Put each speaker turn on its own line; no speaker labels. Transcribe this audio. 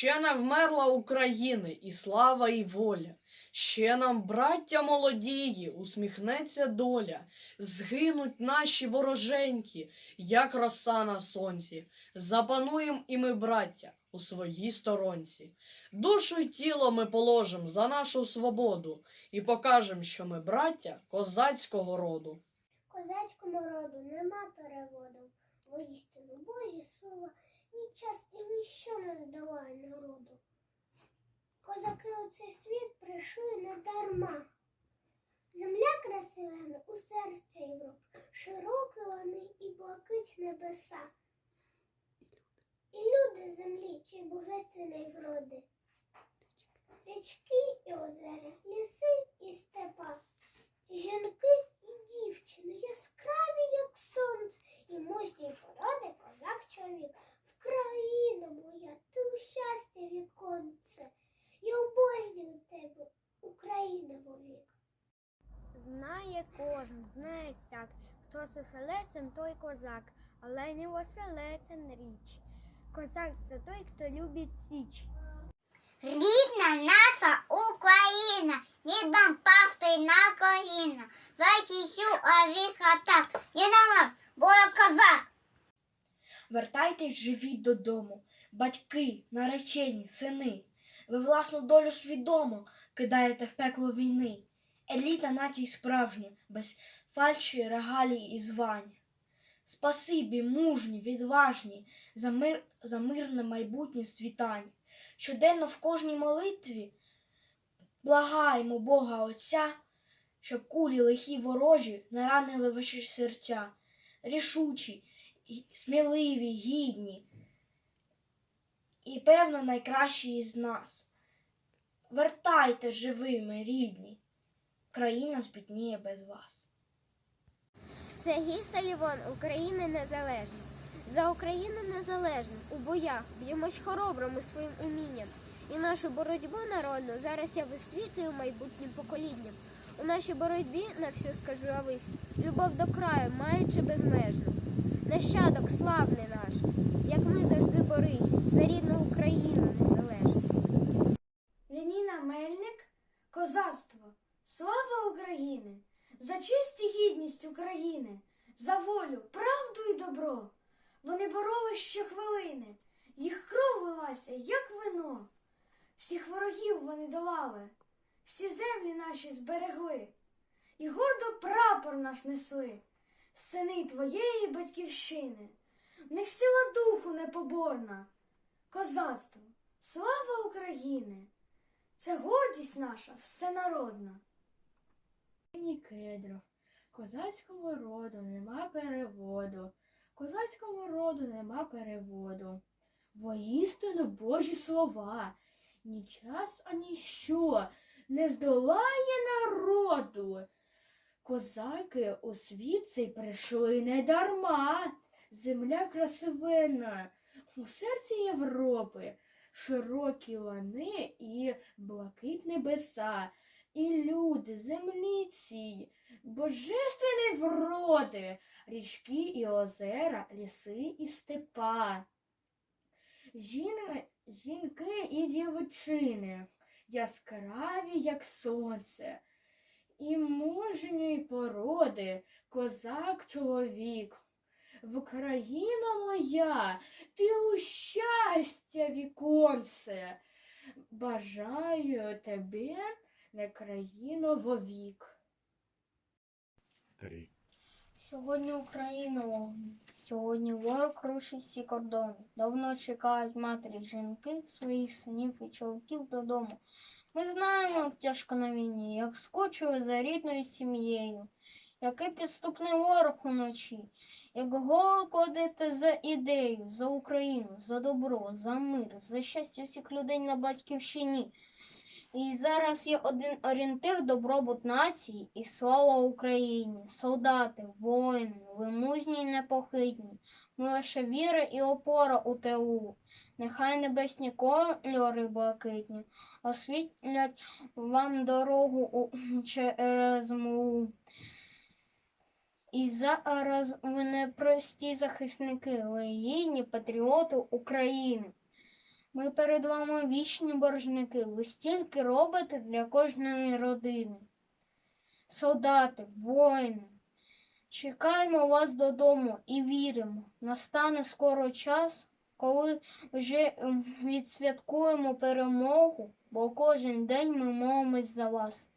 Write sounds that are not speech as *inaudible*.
Ще не вмерла України і слава, і воля. Ще нам, браття молодії, усміхнеться доля. Згинуть наші вороженьки, як роса на сонці. Запануєм і ми, браття, у своїй сторонці. Душу й тіло ми положим за нашу свободу і покажем, що ми браття козацького роду.
Козацькому роду нема переводу. Воістину Божі слова, ні час і ніщо не здолає народу. Козаки у цей світ прийшли не дарма. Земля красива у серці Європи, широкі вони і блакить небеса. І люди землі, чи божественної вроди. Річки і озера, ліси і степа. Жінки і дівчини яскраві, як сонце, і мужні породи козак чоловік. Вкраїна моя, ти у щастя віконце. Я обожнюю тебе, Україна вовік.
Знає кожен, знає всяк, хто селецен, той козак, але не оселецен річ. Козак це той, хто любить січ.
Рідна наша Україна, не дам пасти на коліна. Захищу оріха так, не дам бо я козак.
Вертайтесь живі додому, батьки, наречені, сини. Ви власну долю свідомо кидаєте в пекло війни. Еліта націй справжня, без фальші, регалій і звань. Спасибі, мужні, відважні, за, мир, за мирне майбутнє світань. Щоденно в кожній молитві благаємо Бога Отця, щоб кулі лихі ворожі не ранили ваші серця. Рішучі, сміливі, гідні і, певно, найкращі із нас. Вертайте живими, рідні, країна збідніє без вас.
Сергій Салівон, Україна незалежна. За Україну незалежну у боях б'ємось хоробрими своїм умінням. І нашу боротьбу народну зараз я висвітлюю майбутнім поколінням. У нашій боротьбі на всю скажу я вись, любов до краю, маючи безмежну. Нащадок славний наш, як ми завжди борись за рідну Україну незалежність.
Лініна Мельник, козацтво, слава України, за честь і гідність України, за волю, правду і добро. Вони боролись щохвилини, їх кров лилася, як вино. Всіх ворогів вони долали, всі землі наші зберегли, і гордо прапор наш несли, сини твоєї батьківщини. В них сила духу непоборна, козацтво, слава України! Це гордість наша всенародна.
Ні кедров, козацькому роду нема переводу, козацькому роду нема переводу. Воістину Божі слова, ні час, ані що не здолає народу. Козаки у світ цей прийшли не дарма. Земля красивенна, у серці Європи, широкі лани і блакить небеса і люди, землі цій, божественні вроди, річки і озера, ліси і степа. Жінки, жінки і дівчини, яскраві, як сонце, і мужньої породи, козак чоловік. В Україна моя, ти у щастя, віконце, бажаю тебе на країну вовік.
Три.
Сьогодні Україна вогне, сьогодні ворог рушить всі кордони. Давно чекають матері жінки своїх синів і чоловіків додому. Ми знаємо, як тяжко на війні, як скочили за рідною сім'єю, який підступний ворог уночі, як голову кладете за ідею, за Україну, за добро, за мир, за щастя всіх людей на батьківщині. І зараз є один орієнтир добробут нації і слава Україні. Солдати, воїни, ви мужні й непохитні. Ми лише віра і опора у тилу. Нехай небесні кольори блакитні освітлять вам дорогу *clears throat* через млу. І зараз ви непрості захисники, ви гідні патріоти України. Ми перед вами вічні боржники. Ви стільки робите для кожної родини. Солдати, воїни, чекаємо вас додому і віримо, настане скоро час, коли вже ем, відсвяткуємо перемогу, бо кожен день ми молимось за вас.